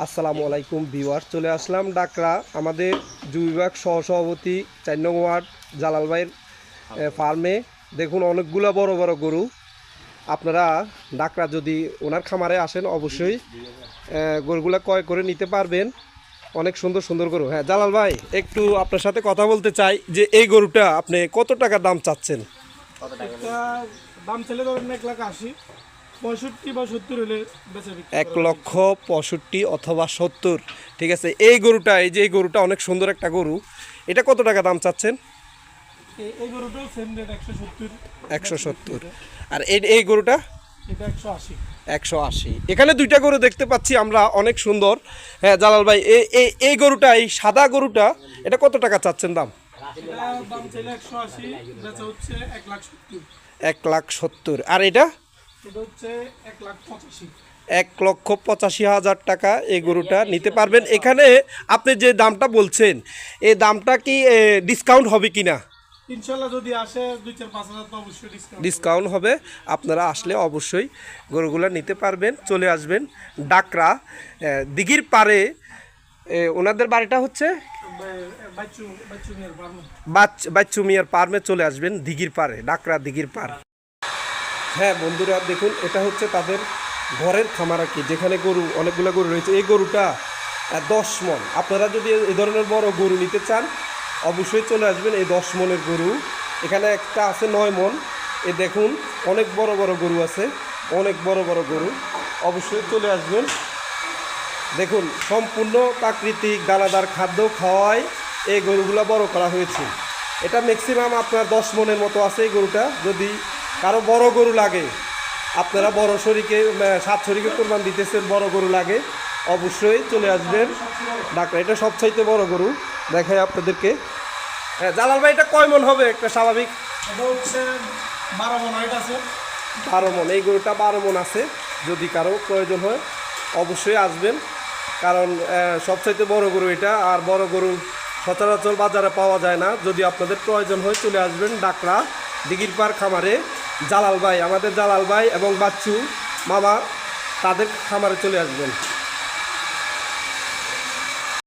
আসসালামু আলাইকুম ভিউয়ার চলে আসলাম ডাকরা আমাদের যুব বিভাগ সহসভাপতি চার নং ওয়ার্ড জালাল ভাইয়ের ফার্মে। দেখুন অনেকগুলো বড় বড় গরু। আপনারা ডাকরা যদি ওনার খামারে আসেন অবশ্যই গরুগুলা ক্রয় করে নিতে পারবেন। অনেক সুন্দর সুন্দর গরু। হ্যাঁ জালাল ভাই একটু আপনার সাথে কথা বলতে চাই যে এই গরুটা আপনি কত টাকা দাম চাচ্ছেন? দাম ছেলে ধরেন এক লাখ আশি। পঁয়ষট্টি বা সত্তর হলে এক লক্ষ পঁয়ষট্টি অথবা সত্তর। ঠিক আছে এই গরুটা এই যে এই গরুটা অনেক সুন্দর একটা গরু। এটা কত টাকা দাম চাচ্ছেন? একশো সত্তর। আর এই এই গরুটা? একশো আশি। এখানে দুইটা গরু দেখতে পাচ্ছি আমরা অনেক সুন্দর। হ্যাঁ জালাল ভাই এই এই গরুটা এই সাদা গরুটা এটা কত টাকা চাচ্ছেন দাম? এক লাখ সত্তর। আর এটা? এটা হচ্ছে এক লাখ পঁচাশি। এক লক্ষ পঁচাশি হাজার টাকা এই গরুটা নিতে পারবেন। এখানে আপনি যে দামটা বলছেন এই দামটা কি ডিসকাউন্ট হবে কি না ডিসকাউন্ট হবে। আপনারা আসলে অবশ্যই গরুগুলো নিতে পারবেন চলে আসবেন ডাকরা দিঘির পারে ওনাদের বাড়িটা হচ্ছে? বাচ্চু মিয়ার পার্মে চলে আসবেন দিঘির পারে ডাকরা দিঘির পার হ্যাঁ বন্ধুরা, দেখুন, এটা হচ্ছে তাদের ঘরের খামার আর কি, যেখানে গরু, অনেকগুলো গরু রয়েছে। এই গরুটা দশ মন। আপনারা যদি এই ধরনের বড় গরু নিতে চান, অবশ্যই চলে আসবেন এই দশ মনের গরু। এখানে একটা আছে নয় মন। এ দেখুন, অনেক বড় বড় গরু আছে, অনেক বড় বড় গরু। অবশ্যই চলে আসবেন। দেখুন, সম্পূর্ণ প্রাকৃতিক দানাদার খাদ্য খাওয়ায় এই গরুগুলো বড় করা হয়েছে। এটা ম্যাক্সিমাম আপনার দশ মনের মতো আছে এই গরুটা। যদি কারও বড় গরু লাগে। আপনারা বড় শরীকে সাত শরীকে কোরবান দিতেছেন বড় গরু লাগে। অবশ্যই চলে আসবেন ডাক্তার এটা সবচাইতে বড় গরু। দেখাই আপনাদেরকে। হ্যাঁ জালাল ভাই এটা কয় মন হবে? একটা স্বাভাবিক। বারো মন আছে। বারো মন। এই গরুটা বারো মন আছে। যদি কারও প্রয়োজন হয় অবশ্যই আসবেন। কারণ সবচাইতে বড় গরু এটা। আর বড় গরু সচরাচর বাজারে পাওয়া যায় না। যদি আপনাদের প্রয়োজন হয় চলে আসবেন ডাকরা দিঘির পার খামারে। জালাল ভাই আমাদের জালাল ভাই এবং বাচ্চু মামা তাদের খামারে চলে আসবেন।